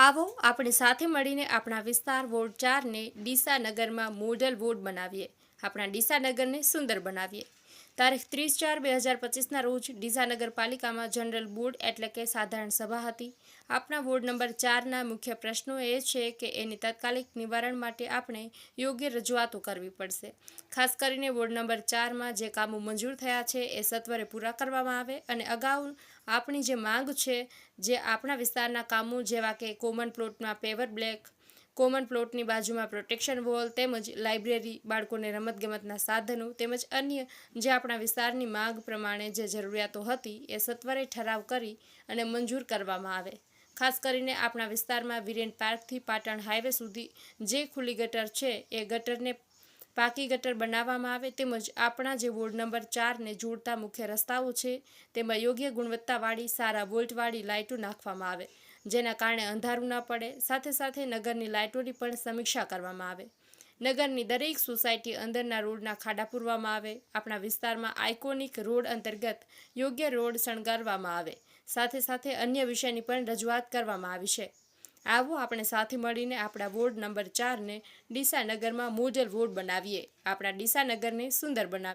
આવો આપણે સાથે મળીને આપણા વિસ્તાર વોર્ડ ચારને ડીસા નગરમાં મોડલ વોર્ડ બનાવીએ. આપણા ડીસા નગરને સુંદર બનાવીએ. તારીખ ત્રીસ ચાર બે હજાર પચીસના રોજ ડીસા નગરપાલિકામાં જનરલ બોર્ડ એટલે કે સાધારણ સભા હતી. આપણા વોર્ડ નંબર ચારના મુખ્ય પ્રશ્નો એ છે કે એની તાત્કાલિક નિવારણ માટે આપણે યોગ્ય રજૂઆતો કરવી પડશે. ખાસ કરીને વોર્ડ નંબર ચારમાં જે કામો મંજૂર થયા છે એ સત્વરે પૂરા કરવામાં આવે અને અગાઉ આપણી જે માંગ છે, જે આપણા વિસ્તારના કામો જેવા કે કોમન પ્લોટમાં પેવર બ્લેક કોમન પ્લોટની બાજુમાં પ્રોટેક્શન વોલ તેમજ લાઇબ્રેરી, બાળકોને રમતગમતના સાધનો તેમજ અન્ય જે આપણા વિસ્તારની માંગ પ્રમાણે જે જરૂરિયાતો હતી એ સત્વરે ઠરાવ કરી અને મંજૂર કરવામાં આવે. ખાસ કરીને આપણા વિસ્તારમાં વિરેન પાર્કથી પાટણ હાઈવે સુધી જે ખુલ્લી ગટર છે એ ગટરને પાકી ગટર બનાવવામાં આવે તેમજ આપણા જે વોર્ડ નંબર ચારને જોડતા મુખ્ય રસ્તાઓ છે તેમાં યોગ્ય ગુણવત્તાવાળી, સારા વોલ્ટવાળી લાઇટો નાખવામાં આવે. જેના કારણે અંધારું ન પડે. સાથે સાથે નગરની લાઇટોની પણ સમીક્ષા કરવામાં આવે. નગરની દરેક સોસાયટી અંદરના રોડના ખાડા પૂરવામાં આવે. આપણા વિસ્તારમાં આઇકોનિક રોડ અંતર્ગત યોગ્ય રોડ શણગારવામાં આવે. સાથે સાથે અન્ય વિષયની પણ રજૂઆત કરવામાં આવી છે. આવો આપણે સાથે મળીને આપણા વોર્ડ નંબર ચારને ડીસા નગરમાં મોડલ વોર્ડ બનાવીએ. આપણા ડીસા નગરને સુંદર બનાવીએ.